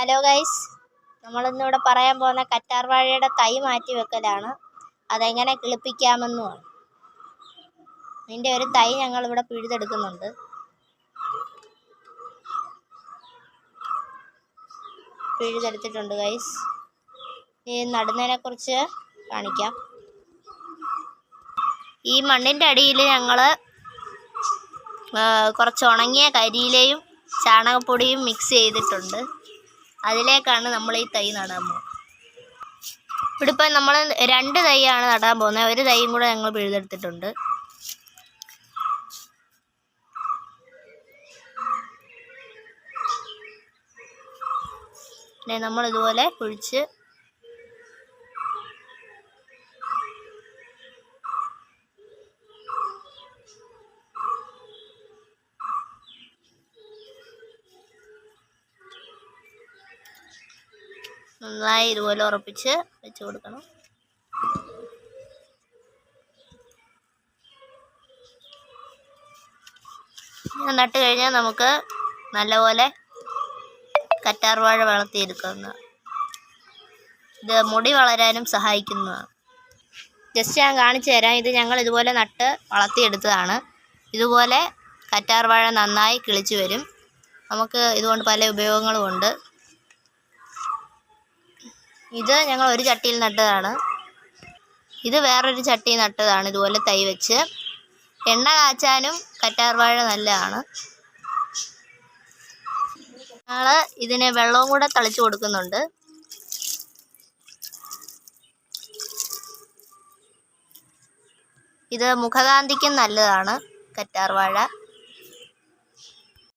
Hello guys നമ്മളിന്നിവിടെ പറയാൻ പോകുന്ന കറ്റാർവാഴയുടെ തൈ മാറ്റി വെക്കലാണ്. അതെങ്ങനെ കിളിപ്പിക്കാമെന്നുമാണ് ഇതിന്റെ ഒരു തൈ ഞങ്ങളിവിടെ പിഴുതെടുക്കുന്നുണ്ട്. പിഴുതെടുത്തിട്ടുണ്ട് ഗൈസ് ഈ നടുന്നതിനെക്കുറിച്ച് കാണിക്കാം. ഈ മണ്ണിന്റെ അടിയിൽ ഞങ്ങൾ കുറച്ച് ഉണങ്ങിയ കരിയിലയും ചാണകപ്പൊടിയും മിക്സ് ചെയ്തിട്ടുണ്ട്. അതിലേക്കാണ് നമ്മൾ ഈ തൈ നടാൻ പോകുന്നത്. ഇവിടെ ഇപ്പം നമ്മൾ രണ്ട് തൈയാണ് നടാൻ പോകുന്നത്. ഒരു തൈയും കൂടെ ഞങ്ങൾ പിഴുതെടുത്തിട്ടുണ്ട്. നമ്മൾ ഇതുപോലെ കുഴിച്ച് നന്നായി ഇതുപോലെ ഉറപ്പിച്ച് വെച്ച് കൊടുക്കണം. നട്ട് കഴിഞ്ഞാൽ നമുക്ക് നല്ലപോലെ കറ്റാർവാഴ വളർത്തിയെടുക്കുന്ന ഇത് മുടി വളരാനും സഹായിക്കുന്നതാണ്. ജസ്റ്റ് ഞാൻ കാണിച്ചു തരാം. ഇത് ഞങ്ങൾ ഇതുപോലെ നട്ട് വളർത്തിയെടുത്തതാണ്. ഇതുപോലെ കറ്റാർവാഴ നന്നായി കിളിച്ചു വരും. നമുക്ക് ഇതുകൊണ്ട് പല ഉപയോഗങ്ങളും ഉണ്ട്. ഇത് ഞങ്ങൾ ഒരു ചട്ടിയിൽ നട്ടതാണ്. ഇത് വേറൊരു ചട്ടി നട്ടതാണ് ഇതുപോലെ തൈ വെച്ച്. എണ്ണ കാച്ചാനും കറ്റാർവാഴ നല്ലതാണ്. ഞങ്ങൾ ഇതിന് വെള്ളവും കൂടെ തളിച്ചു കൊടുക്കുന്നുണ്ട്. ഇത് മുഖകാന്തിക്കും നല്ലതാണ് കറ്റാർ വാഴ.